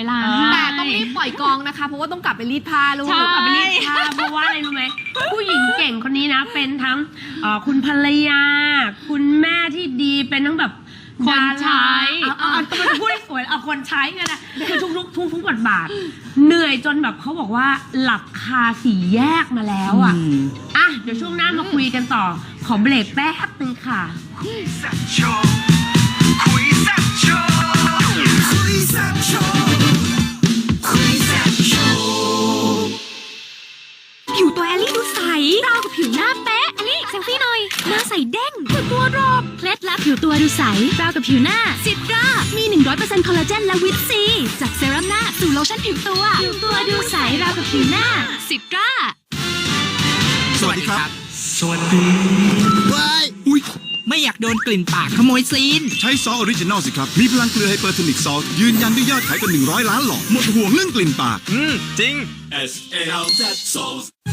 เวลาอ่าให้แต่ต้องรีบปล่อยกองนะคะ เพราะว่าต้องกลับไปรีดผ้าลูกใช่ กลับไปรีดผ้าเพราะว่าอะไรรู้ไหมผู้หญิงเก่งคนนี้นะ เป็นทั้งเอ่อคุณภรรยา คุณแม่ที่ดีเป็นทั้งแบบคนใช้ ดาราเอาเอาเอาพูดให้สวยเอาคนใช้กันนะคือทุกทุกทุกทุกบทบาท เหนื่อยจนแบบเขาบอกว่าหลับคาสี่แยกมาแล้วอะอะเดี๋ยวช่วงหน้ามาคุยกันต่อ ขอเบรกแป๊บนึงค่ะแซ่บโชว์คุยแซ่บโชว์คุยแซ่บโชว์ อลลี่ดูใสราวกับผิวหน้าเป๊ะแอลลี่เซลฟี่หน่อยหน้าใสเด้งคือตัวรอบเคล็ดลับผิวตัวดูใสราวกับผิวหน้าซิตรามี 100%คอลลาเจนและวิตซี จากเซรั่มหน้าสู่โลชั่นผิวตัวผิวตัวดูใสราวกับผิวหน้าซิตราสวัสดีครับ สวัสดีว้ายอุ้ยไม่อยากโดนกลิ่นปากขโมยซีน ใช้ซอสออริจินอลสิครับ มีพลังเกลือไฮเปอร์โทนิกซอสยืนยันด้วยยอดขายกว่า100 ล้านหลอดหมดห่วงเรื่องกลิ่นปาก อืม จริงท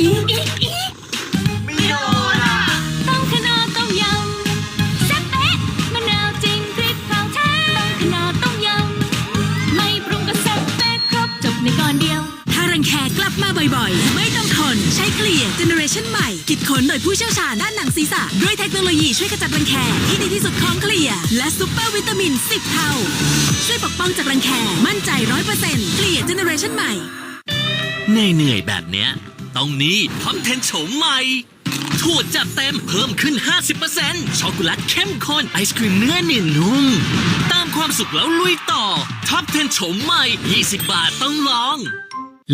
อีกอีกอีกไม่โดนอะต้องขนาต้มยำแซ่บเป๊ะมะนาวจริงพริกเผาแท้ต้องขนาต้มยำไม่ปรุงก็แซ่บเป๊ะครบจบในก่อนเดียว ถ้ารังแคกลับมาบ่อยๆ ไม่ต้องทนใช้เคลียร์เจเนอเรชันใหม่คิดค้นโดยผู้เชี่ยวชาญด้านหนังศีรษะ ด้วยเทคโนโลยีช่วยขจัดรังแคที่ดีที่สุดของเคลียร์และซูเปอร์วิตามิน 10 เท่า ช่วยปกป้องจากรังแคมั่นใจ100%เคลียร์เจเนอเรชันใหม่เหนื่อยๆแบบเนี้ย ต้องนี้ท็อป10โฉมใหม่ถั่วจัดเต็มเพิ่มขึ้น 50%ช็อกโกแลตเข้มข้นไอศครีมเนื้อเนียนนุ่ม ตามความสุขแล้วลุยต่อ ท็อป10โฉมใหม่ 20 บาทต้องลอง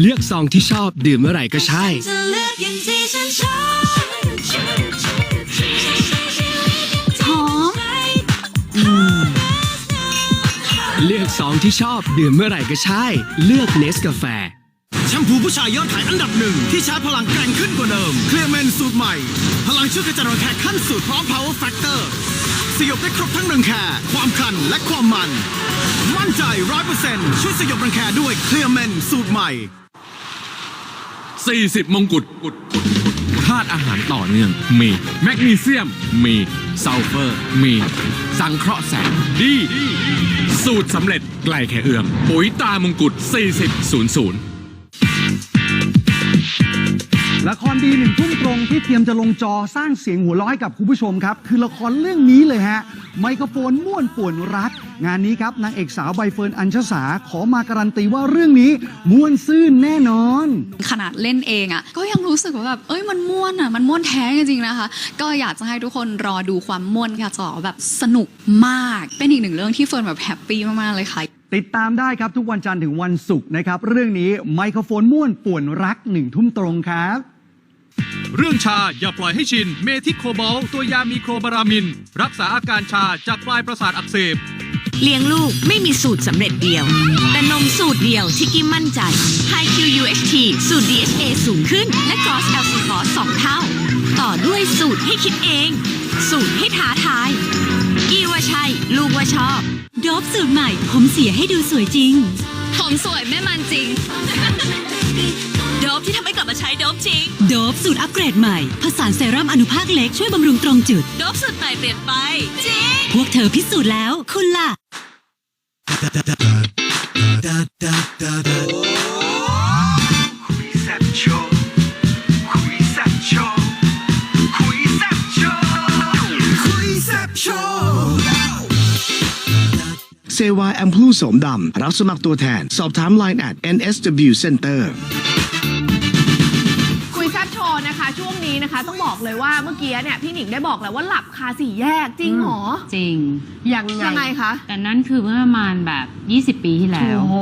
เลือกซองที่ชอบดื่มเมื่อไหร่ก็ใช่ จะเลือกอย่างที่ฉันชอบหอมเลือกซองที่ชอบดื่มเมื่อไหร่ก็ใช่ เลือกเนสกาแฟ แชมพูผู้ชายยอดขายอันดับหนึ่งที่ชาร์จพลังแกร่งขึ้นกว่าเดิม เคลียร์เมนสูตรใหม่ พลังช่วยกระจายรังแคขั้นสุดพร้อม power factor สยบได้ครบทั้งรังแคความคันและความมัน มั่นใจร้อยเปอร์เซ็นต์ช่วยสยบรังแคด้วยเคลียร์เมนสูตรใหม่ 40 มงกุฎธาตุอาหารต่อเนื่อง มี แมกนีเซียม มีซัลเฟอร์ มี สังเคราะห์แสง ดี สูตรสำเร็จไกลแค่เอื้อมปุ๋ยตรามงกุฎ40 00 ละครดีหนึ่งทุ่มตรงที่เตรียมจะลงจอสร้างเสียงหัวเร้อยกับคุณผู้ชมครับ คือละครเรื่องนี้เลยฮะ ไมโครโฟนม่วนป่วนรัก งานนี้ครับนางเอกสาวใบเฟิร์นอัญชสาขอมาการันตีว่าเรื่องนี้ม่วนซื่นแน่นอน ขนาดเล่นเองอะ่ะก็ยังรู้สึกว่าแบบเอ้ยมันม่วนอะ่ะมันม่วนแท้จริงๆนะคะ ก็อยากจะให้ทุกคนรอดูความม่วนค่ะจอแบบสนุกมาก เป็นอีกหนึ่งเรื่องที่เฟิร์นแบบแฮปปี้มากๆเลยค่ะติดตามได้ครับทุกวันจันทร์ถึงวันศุกร์นะครับ เรื่องนี้ไมโครโฟนม่วนป่วนรักหนึ่งทุ่มตรงครับ เรื่องชาอย่าปล่อยให้ชิน เมทิโคบอลตัวยามีโครบารามิน รักษาอาการชาจากปลายประสาทอักเสบ เลี้ยงลูกไม่มีสูตรสำเร็จเดียว แต่นมสูตรเดียวที่กิมมั่นใจ High QUHT สูตร DHA สูงขึ้น และ Gross LC Gross 2เท่า ต่อด้วยสูตรให้คิดเอง สูตรให้ท้าทาย กี่ว่าใช่ ลูกว่าชอบ โดบสูตรใหม่ ผมเสียให้ดูสวยจริง ผมสวยแม่มันจริง โดบที่ทำให้กลับมาใช้โดบจริง โดบสูตรอัปเกรดใหม่ ผสานเซรั่มอนุภาคเล็กช่วยบำรุงตรงจุด โดบสูตรใหม่เปลี่ยนไป จริง พวกเธอพิสูจน์แล้ว คุณล่ะ คุยแซ่บโชว์คุยแซ่บโชว์คุยแซ่บโชว์คุยแซ่บโชว์เซวาแอมพลูสมดำรับสมัครตัวแทน สอบถาม Line at NSW Center ช่วงนี้นะคะ ต้องบอกเลยว่าเมื่อกี้เนี่ยพี่หนิงได้บอกแล้วว่าหลับคาสี่แยกจริงเหรอจริง ยังไงยังไงคะ แต่นั่นคือเมื่อประมาณแบบ 20 ปีที่แล้ว โอ้โห